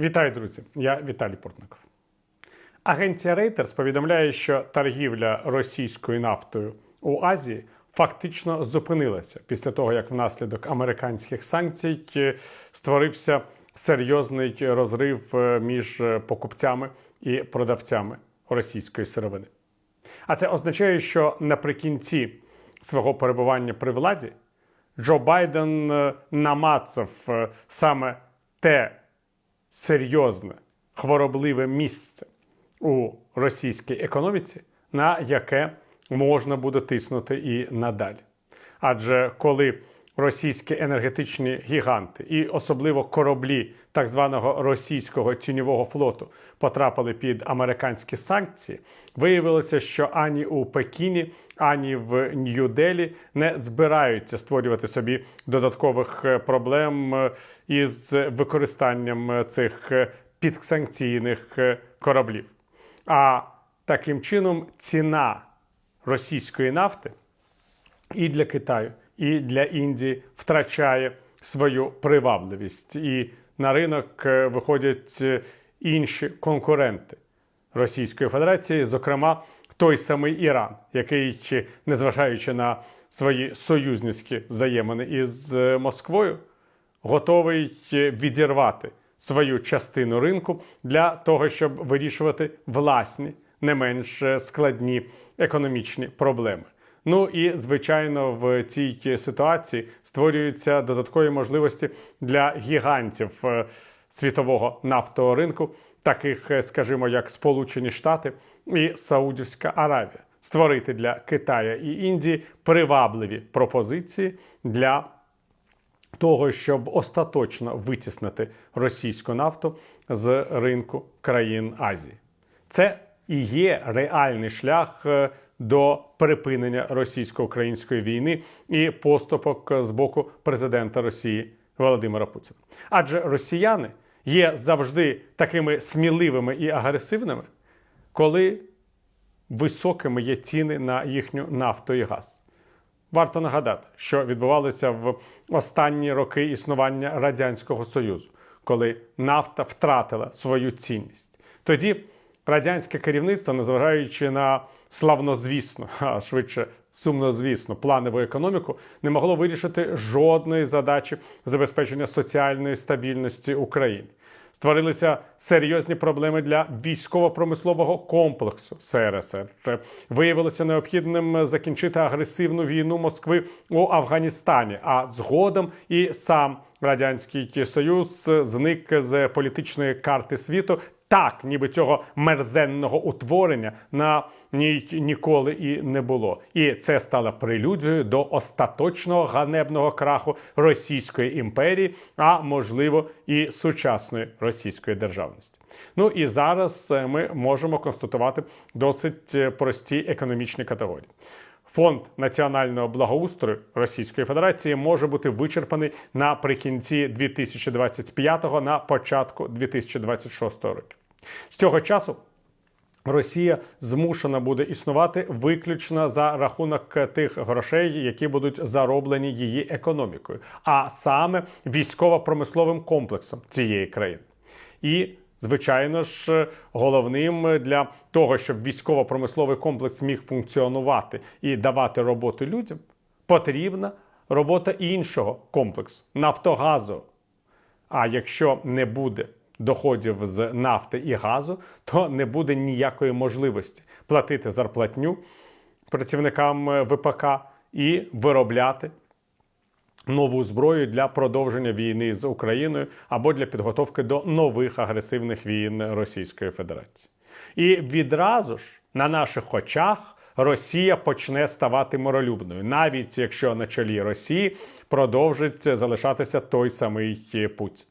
Вітаю, друзі! Я Віталій Портников. Агенція Reuters повідомляє, що торгівля російською нафтою у Азії фактично зупинилася після того, як внаслідок американських санкцій е, створився серйозний розрив е, між е, покупцями і продавцями російської сировини. А це означає, що наприкінці свого перебування при владі Джо Байден намацав саме те серйозне хворобливе місце у російській економіці, на яке можна буде тиснути і надалі. Адже коли російські енергетичні гіганти і особливо кораблі так званого російського тіньового флоту потрапили під американські санкції, виявилося, що ані у Пекіні, ані в Нью-Делі не збираються створювати собі додаткових е, проблем е, із використанням е, цих підсанкційних кораблів. А таким чином ціна російської нафти і для Китаю, і для Індії втрачає свою привабливість. І на ринок е, виходять е, інші конкуренти Російської Федерації, зокрема той самий Іран, який, незважаючи на свої союзницькі взаємини із е, Москвою, готовий відірвати свою частину ринку для того, щоб вирішувати власні не менш складні економічні проблеми. Ну і звичайно, в цій ситуації створюються додаткові можливості для гігантів е, світового нафтового ринку, таких, е, скажімо, як Сполучені Штати і Саудівська Аравія, створити для Китая і Індії привабливі пропозиції для того, щоб остаточно витіснити російську нафту з ринку країн Азії. Це і є реальний шлях е, до припинення російсько-української війни і поступок з боку президента Росії Володимира Путіна. Адже росіяни є завжди такими сміливими і агресивними, коли високими є ціни на їхню нафту і газ. Варто нагадати, що відбувалося в останні роки існування Радянського Союзу, коли нафта втратила свою цінність. Тоді радянське керівництво, незважаючи на славнозвісно, а швидше сумнозвісно, планову економіку, не могло вирішити жодної задачі забезпечення соціальної стабільності України. Створилися серйозні проблеми для військово-промислового комплексу СРСР. Виявилося необхідним закінчити агресивну війну Москви у Афганістані. А згодом і сам радянський союз зник з політичної карти світу. Так, ніби цього мерзенного утворення на ній ніколи і не було. І це стало прелюдією до остаточного ганебного краху Російської імперії, а можливо і сучасної російської державності. Ну і зараз е, ми можемо констатувати досить е, прості економічні категорії. Фонд національного благоустрою Російської Федерації може бути вичерпаний наприкінці 2025 на початку 2026 років. З цього часу Росія змушена буде існувати виключно за рахунок тих грошей, які будуть зароблені її економікою, а саме військово-промисловим комплексом цієї країни. І Звичайно ж, головним для того, щоб військово-промисловий комплекс міг функціонувати і давати роботу людям, потрібна робота іншого комплексу Нафтогазу. А якщо не буде доходів з нафти і газу, то не буде ніякої можливості платити зарплатню працівникам ВПК і виробляти нову зброю для продовження війни з Україною або для підготовки до нових агресивних війн Російської Федерації. І відразу ж на наших очах. Росія почне ставати миролюбною, навіть якщо на чолі Росії продовжить залишатися той самий Путін.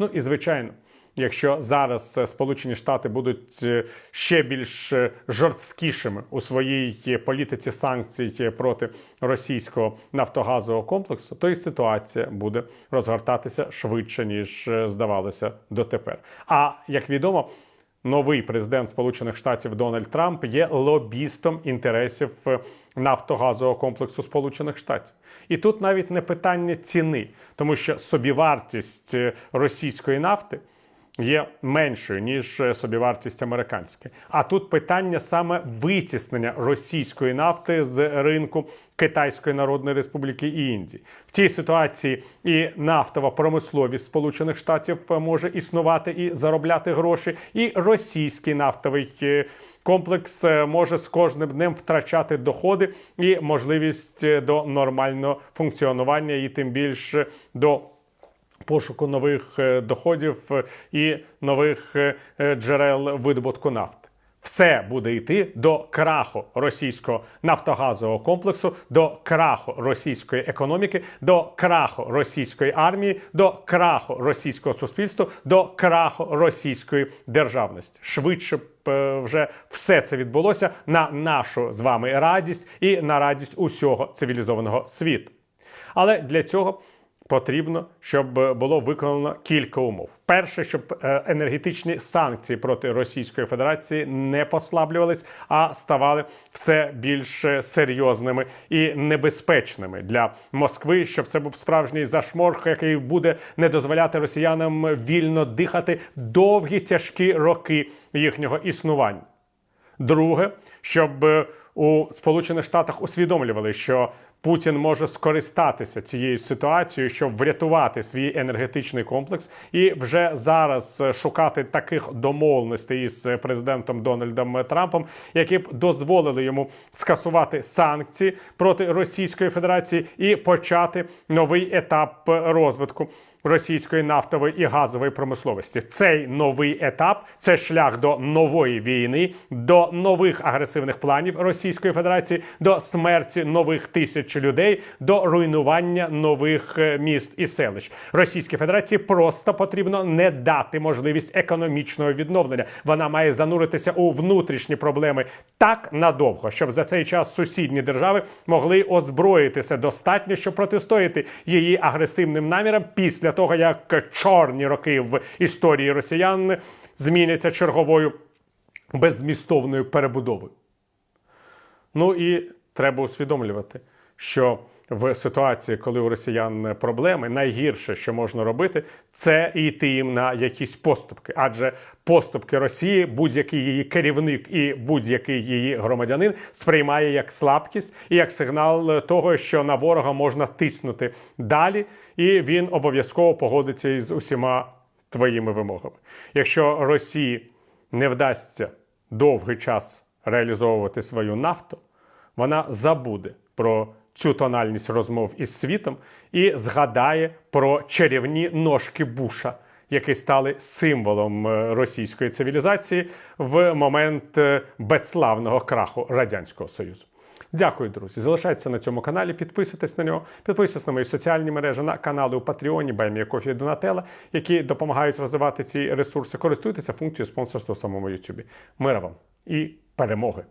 Ну і звичайно, якщо зараз е, Сполучені Штати будуть е, ще більш е, жорсткішими у своїй політиці санкцій проти російського нафтогазового комплексу, то і ситуація буде розгортатися швидше ніж здавалося дотепер. А як відомо. Новий президент Сполучених Штатів Дональд Трамп є лобістом інтересів нафтогазового комплексу Сполучених Штатів, і тут навіть не питання ціни, тому що собівартість російської нафти є меншою ніж е, собівартість американська. А тут питання саме витіснення російської нафти з ринку Китайської Народної Республіки і Індії. В цій ситуації і нафтова промисловість Сполучених Штатів е, може існувати і заробляти гроші, і російський нафтовий е, комплекс може з кожним днем втрачати доходи і можливість до нормального функціонування, і тим більше до пошуку нових е, доходів е, і нових е, джерел видобутку нафти. Все буде йти до краху російського нафтогазового комплексу, до краху російської економіки, до краху російської армії, до краху російського суспільства, до краху російської державності. Швидше б вже все це відбулося на нашу з вами радість і на радість усього цивілізованого світу. Але для цього потрібно, щоб було виконано кілька умов. Перше, щоб е, енергетичні санкції проти Російської Федерації не послаблювались, а ставали все більш е, серйозними і небезпечними для Москви, щоб це був справжній зашморг, який буде не дозволяти росіянам вільно дихати довгі тяжкі роки їхнього існування. Друге, щоб е, у Сполучених Штатах усвідомлювали, що Путін може скористатися цією ситуацією, щоб врятувати свій енергетичний комплекс, і вже зараз е, шукати таких домовленостей із е, президентом Дональдом Трампом, які б дозволили йому скасувати санкції проти Російської Федерації і почати новий етап розвитку російської нафтової і газової промисловості. Цей новий етап це шлях до нової війни, до нових агресивних планів Російської Федерації, до смерті нових тисяч людей, до руйнування нових е, міст і селищ. Російській Федерації просто потрібно не дати можливість економічного відновлення. Вона має зануритися у внутрішні проблеми так надовго, щоб за цей час сусідні держави могли озброїтися достатньо, щоб протистояти її агресивним намірам після того, як чорні роки в історії росіян зміняться черговою беззмістовною перебудовою. Ну і треба усвідомлювати, що в ситуації, коли у росіян проблеми, найгірше, що можна робити, це йти їм на якісь поступки. Адже поступки Росії, будь-який її керівник і будь-який її громадянин сприймає як слабкість і як сигнал того, що на ворога можна тиснути далі, і він обов'язково погодиться із усіма твоїми вимогами. Якщо Росії не вдасться довгий час реалізовувати свою нафту, вона забуде про цю тональність розмов із світом і згадає про чарівні ножки Буша, які стали символом е, російської цивілізації в момент е, безславного краху Радянського Союзу. Дякую, друзі. Залишайтеся на цьому каналі, підписуйтесь на нього, підписуйтесь на мої соціальні мережі, на канали у Патреоні, Баймія Кофі Донателла, які допомагають розвивати ці ресурси. Користуйтеся функцією спонсорства в самому Ютубі. Мира вам і перемоги!